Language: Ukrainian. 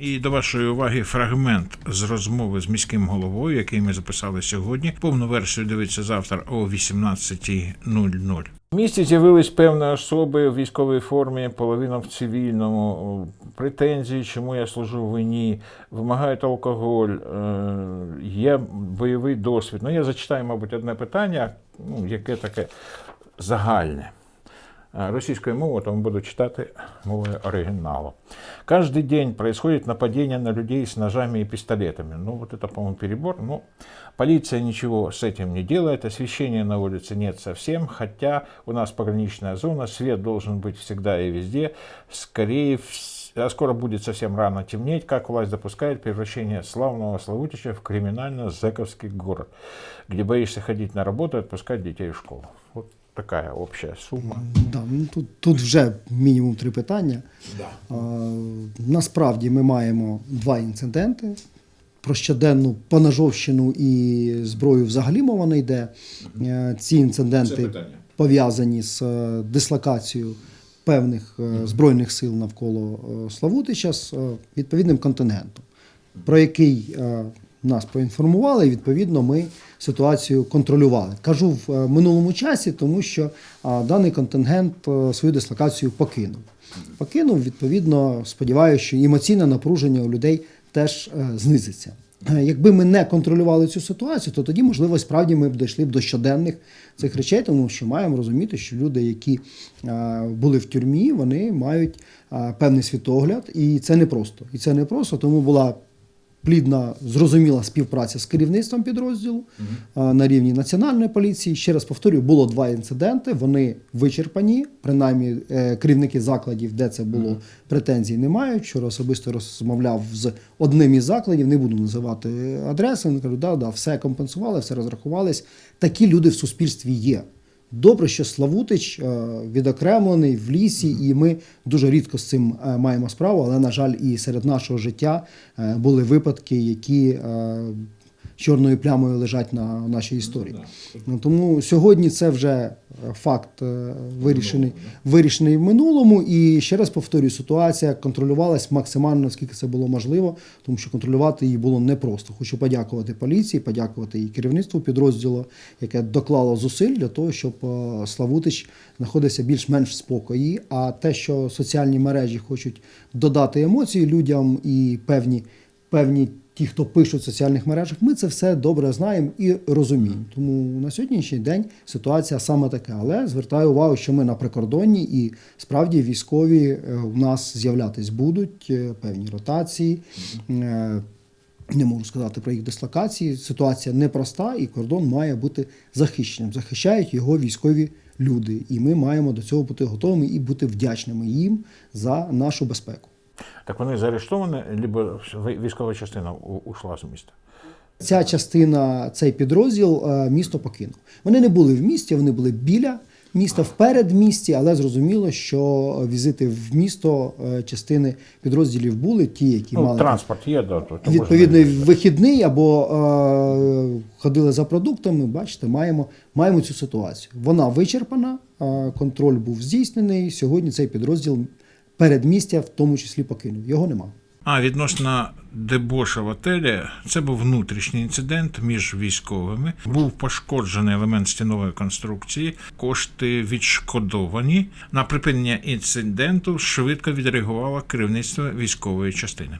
І до вашої уваги фрагмент з розмови з міським головою, який ми записали сьогодні. Повну версію дивиться завтра о 18.00. В місті з'явились певні особи в військовій формі, половина в цивільному. Претензії, чому я служу в війні, вимагають алкоголь, е, є бойовий досвід. Ну, я зачитаю, мабуть, одне питання, ну, яке таке загальне. Російською мовою, тому буду читати мовою оригіналу. Каждый день происходит нападение на людей с ножами и пистолетами. Ну, вот это, по-моему, перебор. Ну, полиция ничего с этим не делает, освещения на улице нет совсем, хотя у нас пограничная зона, свет должен быть всегда и везде. Скорее а скоро будет совсем рано темнеть, как власть допускает превращение славного Славутича в криминально-зэковский город, где боишься ходить на работу и отпускать детей в школу. Вот такая общая сумма. Да, ну, тут, тут вже мінімум три питання. А, насправді ми маємо два інциденти. Про щоденну поножовщину і зброю взагалі мова не йде. Е, Ці інциденти пов'язані з е, дислокацією певних е, збройних сил навколо Славутича з відповідним контингентом, про який нас проінформували, і відповідно ми ситуацію контролювали. Кажу в е, минулому часі, тому що е, даний контингент е, свою дислокацію покинув. Покинув, відповідно, сподіваюся, що емоційне напруження у людей теж знизиться. Якби ми не контролювали цю ситуацію, то тоді, можливо, справді ми б дійшли б до щоденних цих речей, тому що маємо розуміти, що люди, які були в тюрмі, вони мають певний світогляд, і це не просто. І це не просто, тому була плідна, зрозуміла співпраця з керівництвом підрозділу а, на рівні національної поліції. Ще раз повторюю, було два інциденти. Вони вичерпані. Принаймні, е, керівники закладів, де це було, претензій не мають. Вчора особисто розмовляв з одним із закладів, не буду називати адреси. Вони кажуть, да, да, все компенсували, все розрахувались. Такі люди в суспільстві є. Добре, що Славутич е, відокремлений в лісі, і ми дуже рідко з цим е, маємо справу, але, на жаль, і серед нашого життя е, були випадки, які чорною плямою лежать на нашій історії. Ну, Тому сьогодні це вже е, факт е, вирішений, вирішений в минулому. І ще раз повторюю, ситуація контролювалась максимально, наскільки це було можливо, тому що контролювати її було непросто. Хочу подякувати поліції, подякувати і керівництву підрозділу, яке доклало зусиль для того, щоб е, Славутич знаходився більш-менш в спокої. А те, що соціальні мережі хочуть додати емоції людям і певні, певні ті, хто пишуть в соціальних мережах, ми це все добре знаємо і розуміємо. Тому на сьогоднішній день ситуація саме така. Але звертаю увагу, що ми на прикордонні і справді військові е, у нас з'являтись будуть е, певні ротації. Е, Не можу сказати про їх дислокації. Ситуація непроста, і кордон має бути захищеним. Захищають його військові люди, і ми маємо до цього бути готовими і бути вдячними їм за нашу безпеку. Так вони заарештовані, либо військова частина ушла з міста. Ця частина, цей підрозділ е, місто покинув. Вони не були в місті, вони були біля міста, вперед місті, але зрозуміло, що візити в місто е, частини підрозділів були ті, які Ну, мали транспорт є, да, то, то відповідний можна- вихідний або е, ходили за продуктами. Бачите, маємо, маємо цю ситуацію. Вона вичерпана, е, контроль був здійснений. Сьогодні цей підрозділ передмістя в тому числі покинув. Його нема. А відносно дебоша в отелі, це був внутрішній інцидент між військовими. Був пошкоджений елемент стінової конструкції, кошти відшкодовані. На припинення інциденту швидко відреагувало керівництво військової частини.